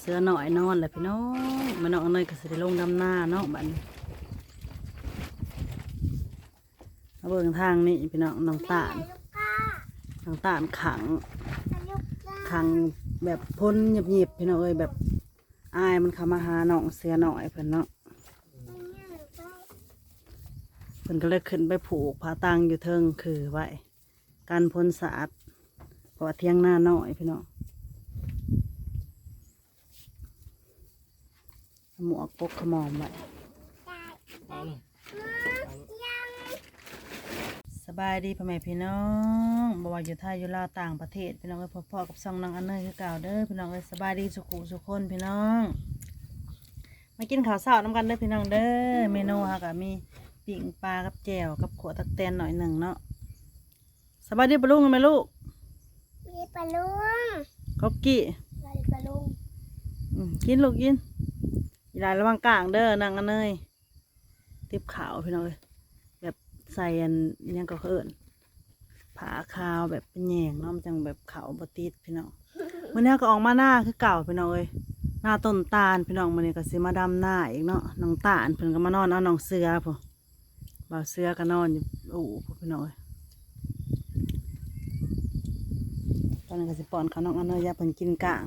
เสือหน่อยนอนแหละพี่น้องมันน้องเนยก็สิได้ลงดำหน้าเนาะบัดนี้มาเบิ่งทางนี่พี่น้องน้องตาลน้องตาลขัง ขังแบบพ้นหยิบๆพี่น้องเอ้ยแบบอายมันเข้ามาหาน้องเสือหน่อยเพิ่นเนาะเพิ่นก็เลยขึ้นไปผูกผาตังอยู่เทิงคือไว้การพ้นสาดเพราะว่าเที่ยงหน้าน้อยพี่น้อง หมวกปกขมอมไว้สบายดีพ่อแม่พี่น้องบ่ว่าอยู่ไทยอยู่ลาวต่างประเทศ พี่น้องเอ้ยพ่อๆกับซองนางอันเนยคือเก่าเด้อพี่น้องเอ้ยสบายดีสุขุสุขคนพี่น้อง มากินข้าวเช้าน้ำกันเด้อพี่น้องเด้อเมนูฮะก็มีปิ่งปลากับแจ่วกับขวดตักแตนหน่อยหนึ่งเนาะสบายดีปะลุงไหมลูกมีปลาลุงกบกี้ปลาปลาลุงอืมกินลูกกิน อีลายระวังกลางเด้อนางอันเนยติบขาวพี่น้องเลยแบบใส่อันยังก็เอิญผาขาวแบบเป็นแยงเนาะมันจังแบบขาวบติดพี่น้องวันนี้ก็ออกมาหน้าคือเก่าพี่น้องเลยหน้าต้นตาลพี่น้องมันนี้ก็สิมาดำหน้าอีกเนาะน้องตาลเพิ่นก็มานอนเอาน้องเสือพอบ่าวเสือก็นอนอยู่โอ้พี่น้องเอ้ยตอนนั้ก็สิป้อนข้าวน้องอันเนยอยาเพิ่นกินกลาง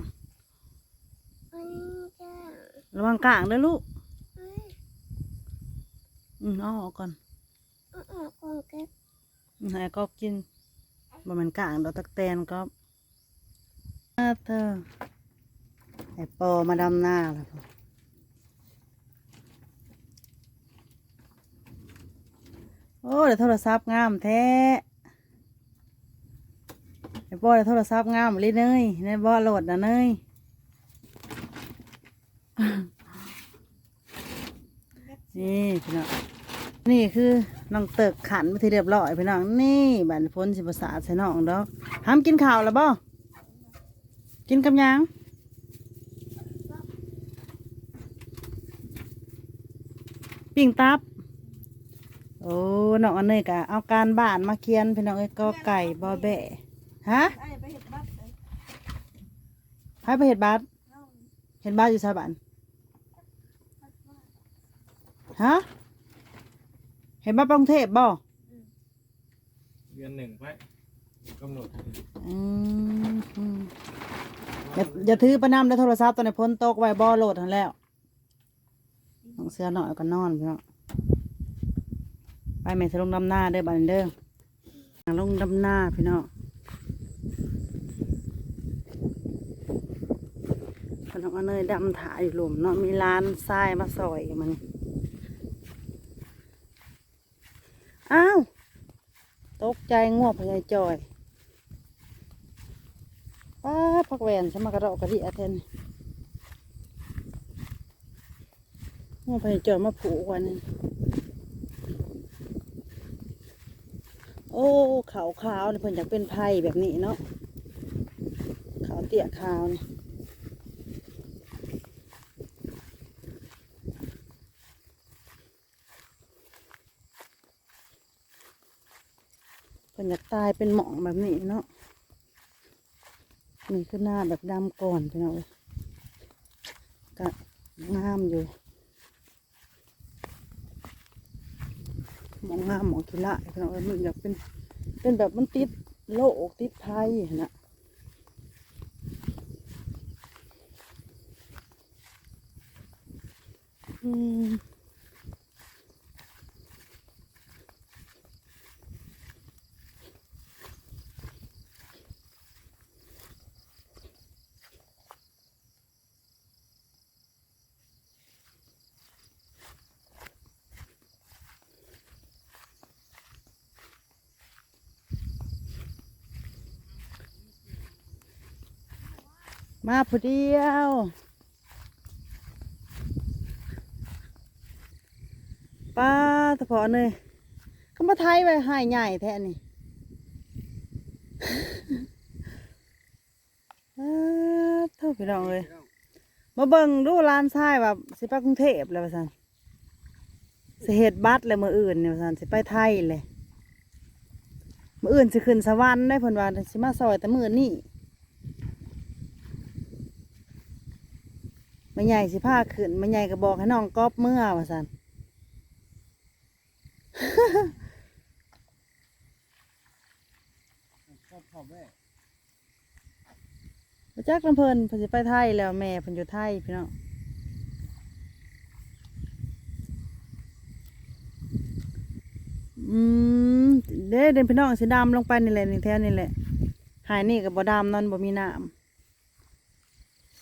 ระวังกลางเด้อลูกเอ้ยอืมเอาออกก่อนเอาออกก่อนเก็บอืมให้ก็กินบ่แมันกลางดอกตักแตนก็อาเธอไอ้ปอมาดำหน้าแล้วพ่อโอ้เดี๋ยวโทรศัพท์งามแท้ไอ้ปอเดี๋ยวโทรศัพท์งามเลยเนยในบ่โหลดนะเนย นี่พี่น้องนี่คือน้องเติกขันมาที่เรียบร้อยพี่น้องนี่บันพ้นสิภาษาใส่น้องดอกห้ามกินข้าวแล้วบ่กินกับหยังปิ้งตับ โอ้น้องอันนี้กะเอาการบ้านมาเขียนพี่น้องเอ้ยก็ไก่บอแบะฮะให้ไปเห็ดบัตรเห็ดบัตรอยู่สาบัน ฮะเห็นบ้านกรุงเทพบ่เดือนหนึ่งไปกำหนดอืมอืมอย่าอย่าถือประนำในโทรศัพท์ตอนในพ้นตกไว้บ่โหลดทันแล้วน้องเสือหน่อยก็นอนพี่น้องไปแม่จะลงดำหน้าเด้อบันเด้อลงดำหน้าพี่น้องพน้องเอาเนยดำถ่ายอยู่หลุมเนาะมีร้านทรายมาซอยมันนี่ อ้าว ตกใจง่วงพยายจอยป้าพักแหวนฉันมากระดอกกระดิอาเทนง่วงพยายจอยมาผูกวันนี้โอ้ขาวขาวๆนี่เพิ่นอยากเป็นไพ่แบบนี้เนาะขาวเตี้ยขาวนี่ เพิ่นอยากตายเป็นหมองแบบนี้เนาะนี่คือหน้าแบบดำก่อนพี่น้อยก็งามอยู่หมองงามหมองกีฬาพี่น้องเอ้ยมันอยากเป็นเป็นแบบมันติดโลกติดภัยนะอืม มาผู้เดียวป้าตะพอเลยก็มาไทยไว้ใหายใหญ่แท้นี่เท่าพี่น้องเลยมาเบิ่งดูร้านทรายแบบสิไปกรุงเทพเลยว่าสันสิเหตุบัตรเลยมืออื่นเนี่ยว่าสันสิไปไทยเลยมืออื่นสิขึ้นสวรรค์ได้เพิ่นว่าสิมาซอยแต่มือนี่ แม่ใหญ่สิพาขึ้นแม่ใหญ่ก็บอกให้น้องก๊อบเมื่อว่าซั่นชอบชอบแม่มาจักลำเพลินเพิ่นสิไปไทยแล้วแม่เพิ่นอยู่ไทยพี่น้องอืมเด้เดินพี่น้องสีดำลงไปนี่แหละนี่แถวนี่แหละหายนี่กับบ่ดำนั่นบ่มีน้ำ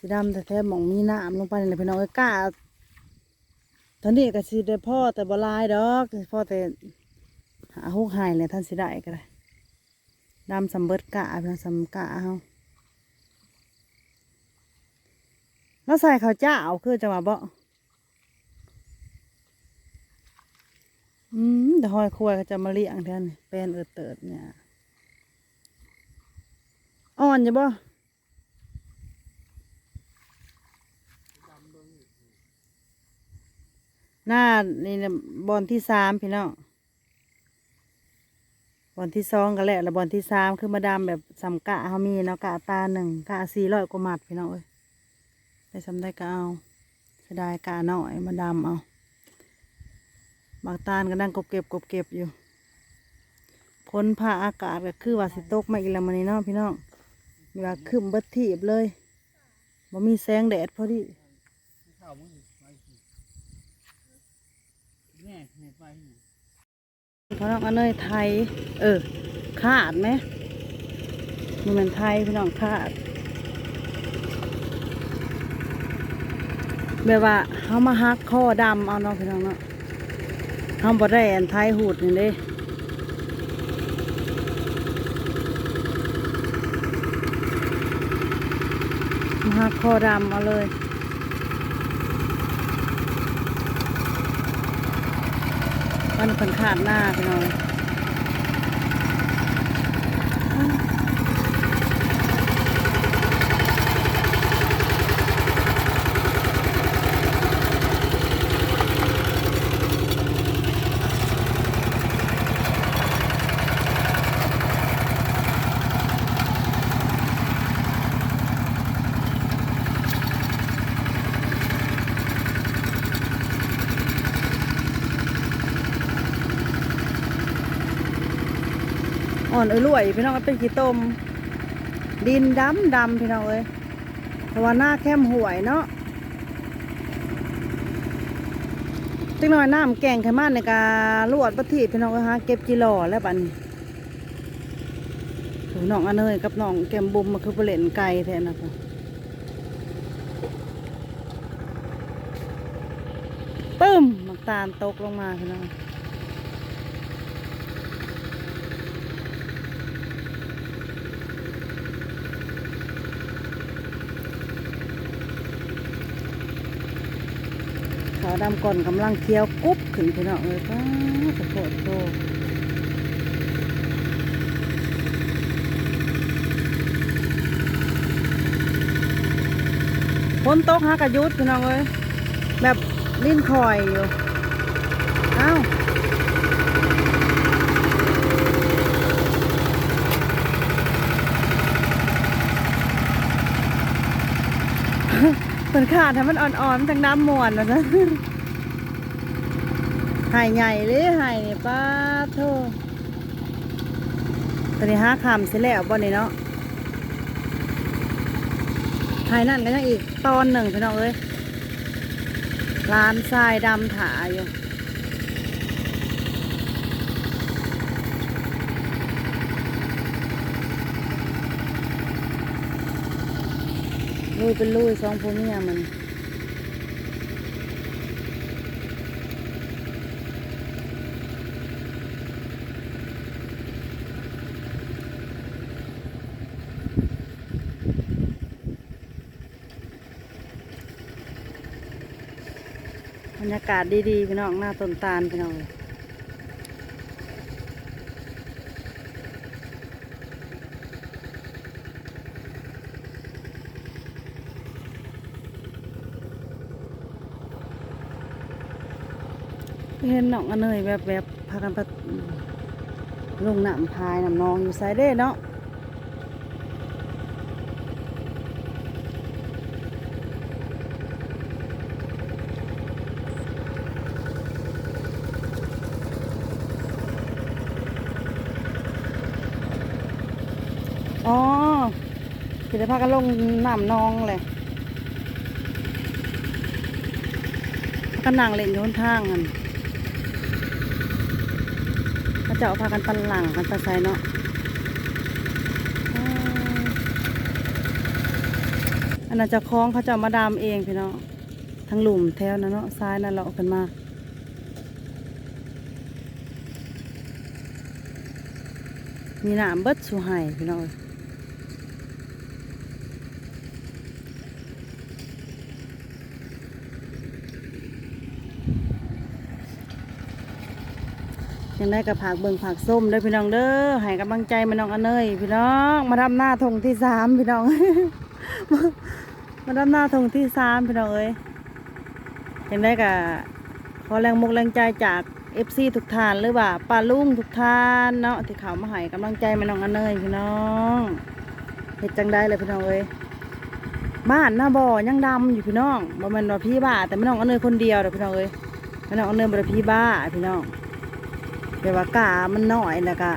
สีดำแต่แท้หมองมีน้ำลงไปนี่แหละพี่น้องกล้าตอนนี้ก็สิได้พ่อแต่บลายดอกพ่อแต่หาฮุกหายเลยท่านสิได้ก็ได้ดำสำเบิดกะพี่น้องสำกะเฮาแล้วใส่ข้าวเจ้าคือจะมาบ่อืมเดี๋ยวหอยครัวก็จะมาเลี้ยงแทนนี่เป็นเอิดเติดเนี่ยอ่อนอยู่บ่ หน้านี่นะบอลที่สามพี่น้องบอลที่สองก็แหล้วแล้วบอลที่สามคือมาดามแบบสำกะเขามีเนาะกะตาหนึ่งกะสี่ร้อยกว่าหมัดพี่น้องเอ้ยได้สำได้ก็เอาเสียดายกาหน่อยมาดำเอาบางตาลก็นั่งกบเก็บกบเก็บอยู่พ้นผ้าอากาศก็คือว่าสิตกมาอีกแล้วมันนี้เนาะพี่น้องมีว่าขึ้นเบิดทีบเลยบ่มีแสงแดดพอดี ข้าวมึงไปสิแม่แม่ไปนี่ เพราะน้องอันเนยไทย เออ ขาดไหมมันเป็นไทยพี่น้องขาดแบบว่าเขามาฮักข้อดำเอาเนาะพี่น้องเนาะเขาบ่ได้อันไทยหูดนี่เด้มาฮักข้อดำเอาเลย มันคนขาดหน้าพี่น้อง อ่อนเอ้ยรวยพี่น้องมันเป็นขี้ต้ม ดินดำดำพี่น้องเอ้ยเพราะว่าหน้าแคมห่วยเนาะจังหน่อยน้ำแกงไขมันในการลวดประทีพี่น้องเอ้ยฮะเก็บจิหล่อแล้วบัดนถูน้องอันเนยกับน้องแกมบุมมาคือเปล่นไก่แทนนะคะปึ้มน้ำตาลตกลงมาพี่น้อง ขาวดำก่อนกำลังเคี้ยวกุ๊บขึ้นพี่น้องเลยป้าตะโกนโตฝนตกฮะกระยุดพี่น้องเลยแบบลิ้นคอยอยู่อ้า เหมือนขาดทำมันอ่อนๆมันจังน้ำมวนนะนะหายใหญ่เลยหายนี่ป้าโทตอนนี้ห้าคำเสร็จแล้วบอนี่เนาะหายนั่นก็ยังอีกตอนหนึ่งพี่น้องเอ้ยร้านทรายดำถาอยู่ ลุยเป็นลุยสองพวเมียมันบรรยากาศดีๆพี่น้องหน้าต้นตาลพี่น้อง เห็นน้องอเนยแบบแบบพากันไปลงน้ำพายน้ำนองอยู่ไซเด้เนาะอ๋อคือจะพากันลงน้ำนองเลยพากันนั่งเล่นอยู่บนทางกัน จ้าพากันตันหลังกันตะไซเนาะอันนั้นจะคล้องเขาจะมาดามเองพี่เนาะทั้งหลุมแถวนั้นเนาะซ้ายนั่นเราะกันมามีน้ำเบิดสูให้พี่น้องังได้กับผักเบิ่งผักส้มด้อพี่น้องเด้อให้กำลังใจมาน้องอเนยพี่น้องมาดำหน้าทงที่สามพี่น้องมามาดำหน้าทงที่สามพี่น้องเอ้ยยังได้กับขอแรงมุกแรงใจจากเอฟซีทุกทานหรือว่าป้าลุงทุกทานเนาะที่เขามาให้กำลังใจมาน้องอเนยพี่น้องเฮ็ดจังได้เลยพี่น้องเอ้ยบ้านหน้าบ่อยังดำอยู่พี่น้องบ่แม่นว่าพี่บ้าแต่ไม่น้องอเนยคนเดียวเด้อพี่น้องเอ้ยไม่น้องอเนยบ่ได้พี่บ้าพี่น้อง แต่ว่ากามันน้อยแล้วก็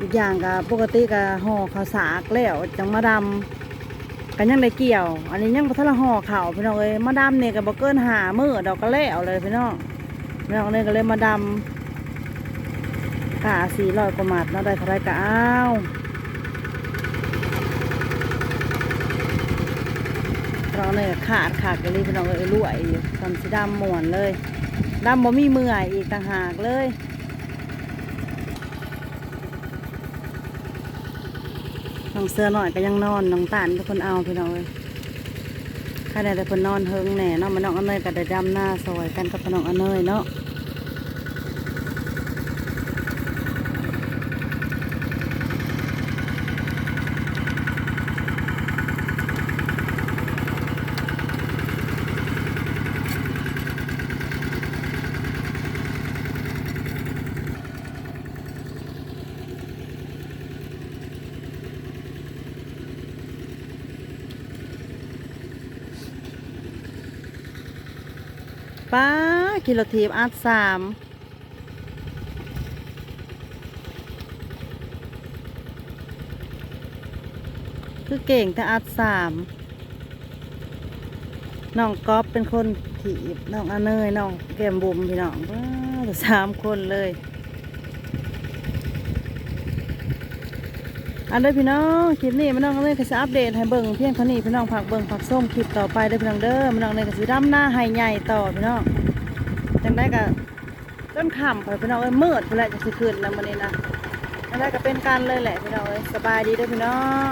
อีกอย่างก็ปกติก็ห่อข้าวสากแล้วจังมาดำกันยังได้เกี่ยว อันนี้ยังบ่ทันละห่อข้าวพี่น้องเอ้ยมาดำเนี่ยก็บ่เกินหามือดอกก็แล้วเลยพี่น้องพี่น้องเนี่ยก็เลยมาดำกาสี่ร้อยกว่ามัดเนาได้เท่าไรก็เอาวเราเนี่ยขาดขาดกันเลยพี่น้องเอ้ยรวยอยู่ตอนสีดำหมวนเลยดำบ่มีเมื่อยอีกต่างหากเลย องเสื้อหน่อยก็ยังนอนน้องตานเป็นคนเอาพี่น้องเลยข้าได้แต่คนนอนเฮิงแหน่นอนมานน้องอนเนยก็ได้ดำหน้าซอยกันกับน้องอนเนยเนาะ ป้ากิโลทีบอาร์ตสามคือเก่งแต่อาร์ตสามน้องก๊อฟเป็นคนถีบน้องอเนยน้องแกมบุมพี่น้องว้าสามคนเลย อันเด้อพี่น้องคลิปนี้มันน้องเลยก็จะอัปเดตให้เบิ่งเพียงเท่านี้พี่น้องผักเบิ่งผักส้มคลิปต่อไปเด้อพี่น้องเด้อมันน้องเลยก็สิดำหน้าให้ใหญ่ต่อพี่น้องจังได้ก็ต้นขำไปพี่น้องเอ้ยมืดไปแล้วจะสิขึ้นแล้วมันนี้นะจังได้ก็เป็นการเลยแหละพี่น้องเอ้ยสบายดีเด้อพี่น้อง